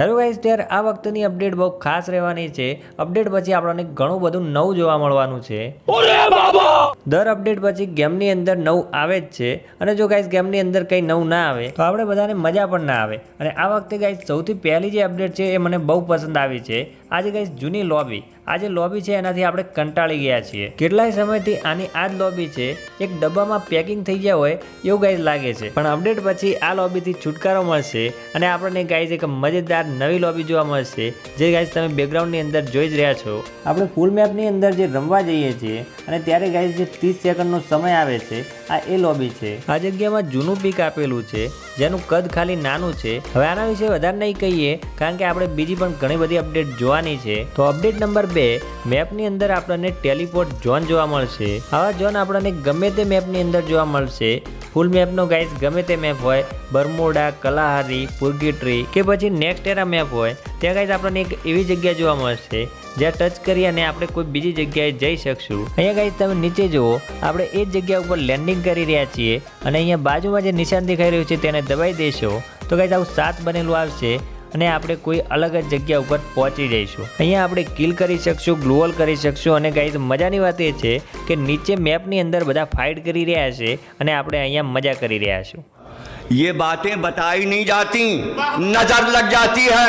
Hello guys ત્યારે આ વખતની અપડેટ બહુ ખાસ રહેવાની છે. અપડેટ પછી આપણને ઘણું બધું નવું જોવા મળવાનું છે. દર અપડેટ પછી ગેમની અંદર નવું આવે જ છે. અને જો ગાઈઝ ગેમની અંદર કંઈ નવું ના આવે તો આપણે બધાને મજા પણ ના આવે. અને આ વખતે ગાઈઝ સૌથી પહેલી જે અપડેટ છે એ મને બહુ પસંદ આવી છે. આજે ગાઈઝ જૂની લોબી આ જે લોબી છે, એનાથી આપણે કંટાળી ગયા છીએ. કેટલાય સમયથી આની આ જ લોબી છે, એક ડબ્બામાં પેકિંગ થઈ ગયા હોય, એવું ગાઈઝ લાગે છે. પણ અપડેટ પછી આ લોબીથી છુટકારો મળશે અને આપણને ગાઈઝ એક મજેદાર નવી લોબી જોવા મળશે, જે ગાઈઝ તમે બેકગ્રાઉન્ડની અંદર જોઈ જ રહ્યા છો. આપણે ફૂલ મેપની અંદર જે રમવા જઈએ છીએ, અને ત્યારે ગાઈઝ જે ત્રીસ સેકન્ડનો સમય આવે છે, આ એ લોબી છે. આ જગ્યામાં જૂનું પીક આપેલું છે જેનું કદ ખાલી નાનું છે. હવે આના વિશે વધારે નહીં કહીએ, કારણ કે આપણે બીજી પણ ઘણી બધી અપડેટ જોવાની છે. તો અપડેટ નંબર બે, મેપની અંદર આપણને ટેલિપોર્ટ ઝોન જોવા મળશે. આવા ઝોન આપણને ગમે તે મેપની અંદર જોવા મળશે. ફૂલ મેપનો ગાઈઝ ગમે તે મેપ હોય, બરમોડા, કલાહારી પુર્ગીટ્રી કે પછી નેક્સ્ટ એરા મેપ હોય, ત્યાં ગાઈઝ આપણને એક એવી જગ્યા જોવા મળશે. જ્યાં ટચ કરી અને આપણે કોઈ બીજી જગ્યાએ જઈ શકશું અહીંયા ગાઈઝ તમે નીચે જુઓ આપણે એ જ જગ્યા ઉપર લેન્ડિંગ કરી રહ્યા છીએ અને અહીંયા બાજુમાં જે નિશાન દેખાઈ રહ્યું છે તેને દબાઈ દેશો તો ગાઈઝ આવું સાત બનેલું આવશે અને આપણે કોઈ અલગ જ જગ્યા ઉપર પહોંચી જઈશું અહીંયા આપણે કિલ કરી શકશું ગ્લુઅલ કરી શકશું અને ગાઈઝ મજાની વાત એ છે કે નીચે મેપની અંદર બધા ફાઇટ કરી રહ્યા છે અને આપણે અહીંયા મજા કરી રહ્યા છું ये बातें बताई नहीं जाती नजर लग जाती है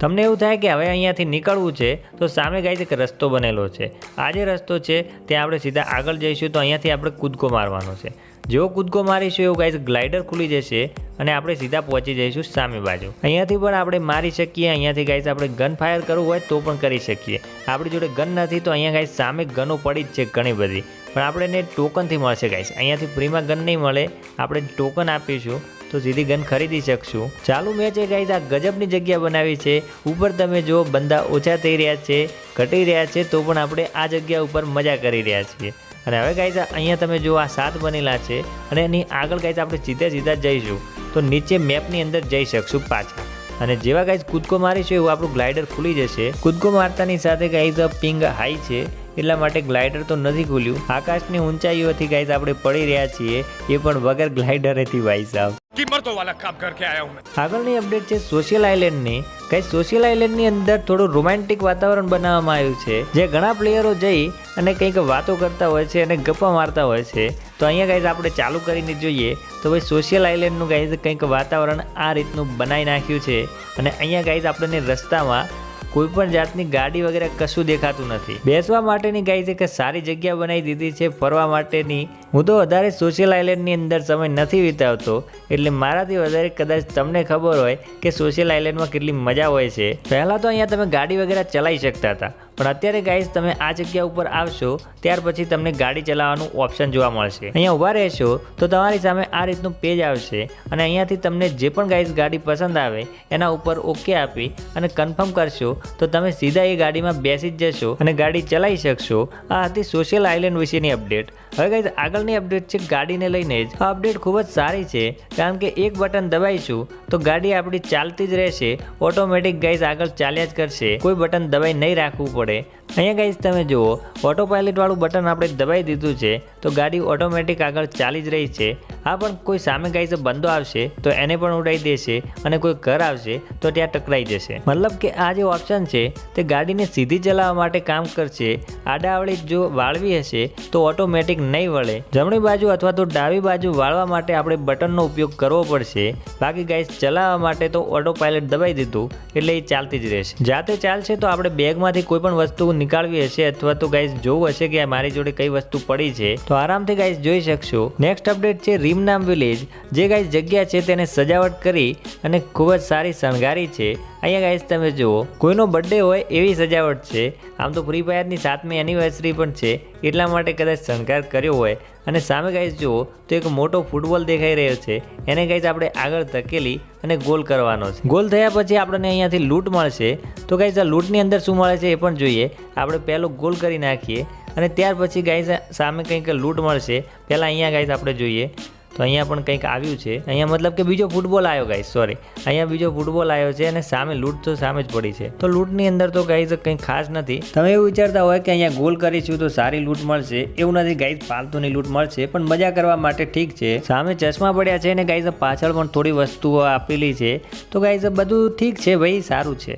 તમને એવું થાય કે હવે અહીંયાથી નીકળવું છે, તો સામે ગાઈઝ એક રસ્તો બનેલો છે. આ જે રસ્તો છે, ત્યાં આપણે સીધા આગળ જઈશું તો અહીંયાથી આપણે કૂદકો મારવાનો છે. જેવો કૂદકો મારીશું એવું ગાઈઝ ગ્લાઇડર ખુલી જશે અને આપણે સીધા પહોંચી જઈશું સામે બાજુ. અહીંયાથી પણ આપણે મારી શકીએ, અહીંયાથી ગાઈઝ આપણે ગન ફાયર કરવું હોય તો પણ કરી શકીએ. આપણી જોડે ગન નથી તો અહીંયા ગાઈઝ સામે ગનો પડી જ છે ઘણી બધી. પણ આપણે એને ટોકનથી મળશે ગાઈઝ. અહીંયાથી ફ્રીમાં ગન નહીં મળે. આપણે ટોકન આપીશું. તો સીધી ગન ખરીદી શકશું. ચાલુ મેચ એ ગાઈઝ આ ગજબની જગ્યા બનાવી છે. ઉપર તમે જો બંદા ઓછા થઈ રહ્યા છે, ઘટી રહ્યા છે, તો પણ આપણે આ જગ્યા ઉપર મજા કરી રહ્યા છીએ. અને હવે ગાઈઝ અહીંયા તમે જો આ સાત બનેલા છે. અને એની આગળ ગાઈઝ આપણે સીધા સીધા જઈશું. તો નીચે મેપની અંદર જઈ શકશું પાછા. અને જેવા ગાઈઝ કૂદકો મારીશું એવું આપણું ગ્લાઇડર ખુલી જશે. કૂદકો મારતાની સાથે ગાઈઝ પિંગ હાઈ છે. એટલા માટે ગ્લાઇડર તો નથી ખુલ્યું. આકાશની ઊંચાઈઓથી ગાઈઝ આપણે પડી રહ્યા છીએ. એ પણ વગર ગ્લાઇડરેથી ભાઈ સાહેબ की વાલા કામ કરકે આયા હું. આગળની અપડેટ છે સોશિયલ આઇલેન્ડની. કઈ સોશિયલ આઇલેન્ડની અંદર થોડું રોમેન્ટિક વાતાવરણ બનાવવામાં આવ્યું છે, જે ઘણા પ્લેયરો જઈ અને કંઈક વાતો કરતા હોય છે અને ગપ્પા મારતા હોય છે. તો અહીંયા ગાઈઝ આપણે ચાલુ કરીને જોઈએ, તો ભાઈ સોશિયલ આઇલેન્ડનું ગાઈઝ કંઈક વાતાવરણ આ રીતનું બનાવી નાખ્યું છે. અને અહીંયા ગાઈઝ આપણને રસ્તામાં કોઈ પણ જાતની ગાડી વગેરે કશું દેખાતું નથી. બેસવા માટેની ગાઈઝ એક સારી જગ્યા બનાવી દીધી છે, ફરવા માટેની. હું તો વધારે સોશિયલ આઇલેન્ડની અંદર સમય નથી વિતાવતો, એટલે મારાથી વધારે કદાચ તમને ખબર હોય કે સોશિયલ આઇલેન્ડમાં કેટલી મજા હોય છે. પહેલાં તો અહીંયા તમે ગાડી વગેરે ચલાવી શકતા હતા, પણ અત્યારે ગાઈઝ તમે આ જગ્યા ઉપર આવશો, ત્યાર પછી તમને ગાડી ચલાવવાનું ઓપ્શન જોવા મળશે. અહીંયા ઊભા રહેશો, તો તમારી સામે આ રીતનું પેજ આવશે, અને અહીંયાથી તમને જે પણ ગાઈઝ ગાડી પસંદ આવે, એના ઉપર ઓકે આપી અને કન્ફર્મ કરશો, તો તમે સીધા એ ગાડીમાં બેસી જ જશો અને ગાડી ચલાવી શકશો. આ હતી સોશિયલ આઇલેન્ડ વિશેની અપડેટ હવે ગાઈઝ આગળની અપડેટ છે ગાડીને લઈને જ. આ અપડેટ ખૂબ જ સારી છે, કારણ કે એક બટન દબાઈશું તો ગાડી આપણી ચાલતી જ રહેશે, ઓટોમેટિક ગાઈઝ આગળ ચાલ્યા જ કરશે. કોઈ બટન દબાઈ નહીં રાખવું પડે. અહીંયા ગાઈઝ તમે જુઓ ઓટો પાયલટવાળું બટન આપણે દબાઈ દીધું છે, તો ગાડી ઓટોમેટિક આગળ ચાલી જ રહી છે. આ પણ કોઈ સામે ગાઈઝ બંદો આવશે, તો એને પણ ઉડાઈ દેશે અને કોઈ ઘર આવશે, તો ત્યાં ટકરાઈ જશે. મતલબ કે આ જે ઓપ્શન છે, તે ગાડીને સીધી ચલાવવા માટે કામ કરશે. આડાવળી જો વાળવી હશે, તો ઓટોમેટિક નહીં વળે. જમણી બાજુ અથવા તો ડાબી બાજુ વાળવા માટે આપણે બટનનો ઉપયોગ કરવો પડશે. બાકી ગાઈઝ ચલાવવા માટે તો ઓટો પાયલટ દબાઈ દીધું, એટલે એ ચાલતી જ રહેશે. જાતે ચાલશે તો આપણે બેગમાંથી કોઈ પણ વસ્તુ નીકાળવી હશે અથવા તો ગાઈઝ જોવું હશે કે મારી જોડે કઈ વસ્તુ પડી છે, તો આરામથી ગાઈઝ જોઈ શકશો. નેક્સ્ટ અપડેટ છે રીમનામ વિલેજ જે ગાઈઝ જગ્યા છે તેને સજાવટ કરી અને ખૂબ જ સારી શણગારી છે. અહીંયા ગાઈઝ તમે જુઓ, કોઈનો બર્થડે હોય એવી સજાવટ છે. આમ તો ફ્રી ફાયરની સાતમી એનિવર્સરી પણ છે. એટલા માટે કદાચ શણગાર કર્યો હોય. અને સામે ગાઈઝ જુઓ, તો એક મોટો ફૂટબોલ દેખાઈ રહ્યો છે. એને ગાઈઝ આપણે આગળ ધકેલી અને ગોલ કરવાનો છે. ગોલ થયા પછી આપણને અહીંયાથી લૂંટ મળશે. તો ગાઈઝ આ લૂંટની અંદર શું મળે છે એ પણ જોઈએ. આપણે પહેલો ગોલ કરી નાખીએ. અને ત્યાર પછી ગાઈઝ સામે કંઈક લૂંટ મળશે. પહેલાં અહીંયા ગાઈઝ આપણે જોઈએ. તો અહીંયા પણ કંઈક આવ્યું છે. અહીંયા મતલબ કે બીજો ફૂટબોલ આવ્યો ગાઈઝ સોરી અહીંયા બીજો ફૂટબોલ આવ્યો છે અને સામે લૂંટ તો સામે જ પડી છે. તો લૂંટની અંદર તો ગાઈઝ કંઈ ખાસ નથી. તમે એવું વિચારતા હોય કે અહીંયા ગોલ કરીશું તો સારી લૂંટ મળશે. એવું નથી ગાઈઝ ફાલતુની લૂંટ મળશે પણ મજા કરવા માટે ઠીક છે. સામે ચશ્મા પડ્યા છે અને ગાઈઝ પાછળ પણ થોડી વસ્તુઓ આપેલી છે. તો ગાઈઝ બધું ઠીક છે ભાઈ સારું છે.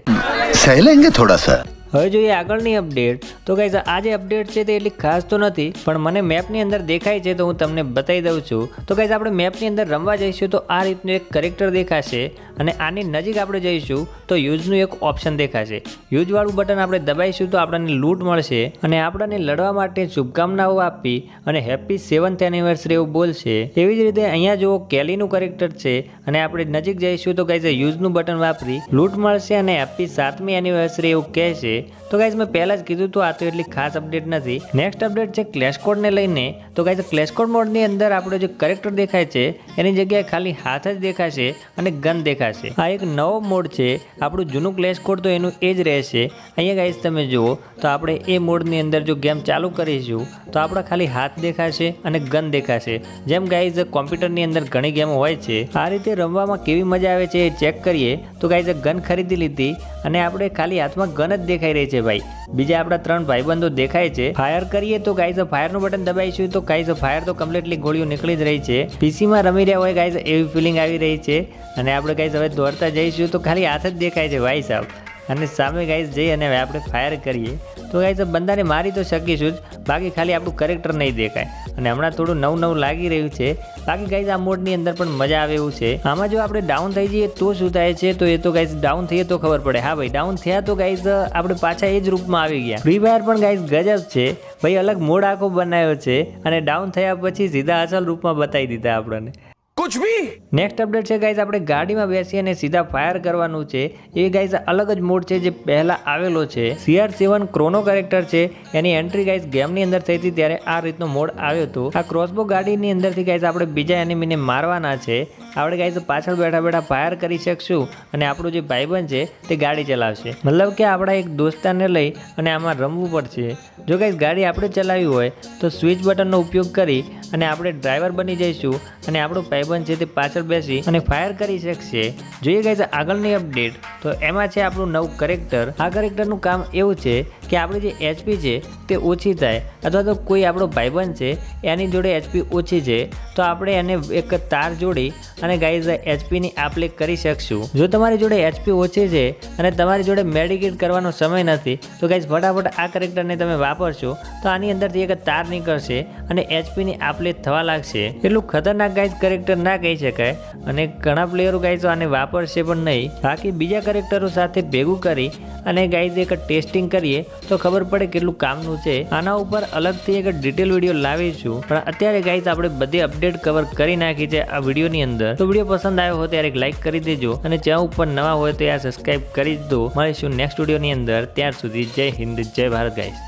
થોડા સા હવે જોઈએ આગળની અપડેટ તો ગાઈઝ આ જે અપડેટ છે તે એટલી ખાસ તો નથી, પણ મને મેપની અંદર દેખાય છે તો હું તમને બતાવી દઉં છું. તો ગાઈઝ આપણે મેપની અંદર રમવા જઈશું તો આ રીતનું એક કરેક્ટર દેખાશે અને આની નજીક આપણે જઈશું તો યુઝનું એક ઓપ્શન દેખાશે. યુઝવાળું બટન આપણે દબાઈશું તો આપણને લૂંટ મળશે અને આપણને લડવા માટે શુભકામનાઓ આપી અને હેપી સેવન્થ એનિવર્સરી એવું બોલશે. એવી જ રીતે અહીંયા જુઓ કેલીનું કરેક્ટર છે અને આપણે નજીક જઈશું તો ગાઈઝ યુઝનું બટન વાપરી લૂંટ મળશે અને હેપી સાતમી એનિવર્સરી એવું કહેશે. તો ગાઈઝ મેં પહેલાં જ કીધું તો આ તો એટલી ખાસ અપડેટ નથી. નેક્સ્ટ અપડેટ છે ક્લેશ કોડને લઈને. તો કાંઈ ક્લેશ કોડ મોડની અંદર આપણો જે કરેક્ટર દેખાય છે, એની જગ્યાએ ખાલી હાથ જ દેખાશે અને ગન દેખાશે. આ એક નવો મોડ છે. આપણું જૂનું ક્લેશ કોડ તો એનું એ જ રહેશે. અહીંયા ગાઈઝ તમે જુઓ, તો આપણે એ મોડની અંદર જો ગેમ ચાલુ કરીશું, તો આપણા ખાલી હાથ દેખાશે અને ગન દેખાશે. જેમ ગાઈઝ કોમ્પ્યુટરની અંદર ઘણી ગેમો હોય છે, આ રીતે રમવામાં કેવી મજા આવે છે એ ચેક કરીએ. તો ગાઈઝ ગન ખરીદી લીધી અને આપણે ખાલી હાથમાં ગન જ દેખાઈ રહી છે ભાઈ. બીજા આપણા ત્રણ ભાઈબંધો દેખાય છે. ફાયર કરીએ તો ગાઈઝ ફાયરનું બટન દબાઈશું તો ગાઈઝ ફાયર તો કમ્પ્લીટલી ગોળીઓ નીકળી જ રહી છે. પીસીમાં રમી રહ્યા હોય ગાઈઝ એવી ફિલિંગ આવી રહી છે. અને આપણે ગાઈઝ હવે દોડતા જઈશું તો ખાલી હાથ જ દેખાય છે ભાઈ સાહેબ અને સામે ગાઈઝ જઈ અને આપણે ફાયર કરીએ. તો ગાઈઝ બંદાને મારી તો શકીશું જ બાકી ખાલી આપણું કરેક્ટર નહીં દેખાય. અને હમણાં થોડું નવું નવું લાગી રહ્યું છે. બાકી ગાઈઝ આ મોડની અંદર પણ મજા આવે એવું છે. આમાં જો આપણે ડાઉન થઈ જઈએ તો શું થાય છે? તો એ તો ગાઈઝ ડાઉન થઈએ તો ખબર પડે. હા ભાઈ ડાઉન થયા તો ગાઈઝ આપણે પાછા એ જ રૂપમાં આવી ગયા. ફ્રી ફાયર પણ ગાઈઝ ગજબ છે. ભાઈ, અલગ મોડ આખો બનાવ્યો છે. અને ડાઉન થયા પછી સીધા અસલ રૂપમાં બતાવી દીધા આપણને. કુછ ભી નેક્સ્ટ અપડેટ છે ગાઈઝ આપણે ગાડીમાં બેસી અને સીધા ફાયર કરવાનું છે. એ ગાઈઝ અલગ જ મોડ છે જે પહેલાં આવેલો છે. સીઆર સેવન ક્રોનો કેરેક્ટર છે. એની એન્ટ્રી ગાઈઝ ગેમની અંદર થઈ હતી ત્યારે આ રીતનો મોડ આવ્યો હતો. આ ક્રોસબો ગાડીની અંદરથી ગાઈઝ આપણે બીજા એનિમીને મારવાના છે. આપણે ગાઈઝ પાછળ બેઠા બેઠા ફાયર કરી શકશું અને આપણું જે ભાઈબંધ છે તે ગાડી ચલાવશે. મતલબ કે આપણા એક દોસ્તાને લઈ અને આમાં રમવું પડશે. જો ગાઈઝ ગાડી આપણે ચલાવી હોય તો સ્વિચ બટનનો ઉપયોગ કરી અને આપણે ડ્રાઈવર બની જઈશું. અને આપણો ભાઈબંધ છે તે પાછળ બેસી અને ફાયર કરી શકશે. જોઈએ ગાઈઝ આગળની અપડેટ તો એમાં છે આપણું નવું કરેક્ટર આ કરેક્ટરનું કામ એવું છે કે આપણી જે એચપી છે તે ઓછી થાય. અથવા તો કોઈ આપણો ભાઈબંધ છે, એની જોડે એચપી ઓછી છે. તો આપણે એને એક તાર જોડી અને ગાઈઝ એચપીની આપલે કરી શકશું. જો તમારી જોડે એચપી ઓછી છે અને તમારી જોડે મેડિકેટ કરવાનો સમય નથી, તો ગાઈઝ ફટાફટ આ કરેક્ટરને તમે વાપરશો. તો આની અંદરથી એક તાર નીકળશે અને એચપીની આપલે થવા લાગશે. એટલું ખતરનાક ગાઈઝ કરેક્ટર ના કહી શકાય. અને ઘણા પ્લેયરો ગાઈઝ આને વાપરશે પણ નહીં. બાકી બીજા કરેક્ટરો સાથે ભેગું કરી અને ગાઈઝ એક ટેસ્ટિંગ કરીએ તો ખબર પડે કેટલું કામનું છે. આના ઉપર અલગથી એક ડિટેલ વીડિયો લાવીશું પણ અત્યારે ગાઈઝ આપણે બધી અપડેટ કવર કરી નાખી છે આ વિડીયોની અંદર. તો વીડિયો પસંદ આવ્યો હોય ત્યારે એક લાઇક કરી દેજો. અને જ્યાં ઉપર નવા હોય તો આ સબસ્ક્રાઈબ કરી દો. મળીશું નેક્સ્ટ વિડીયોની અંદર. ત્યાર સુધી જય હિન્દ, જય ભારત ગાઈઝ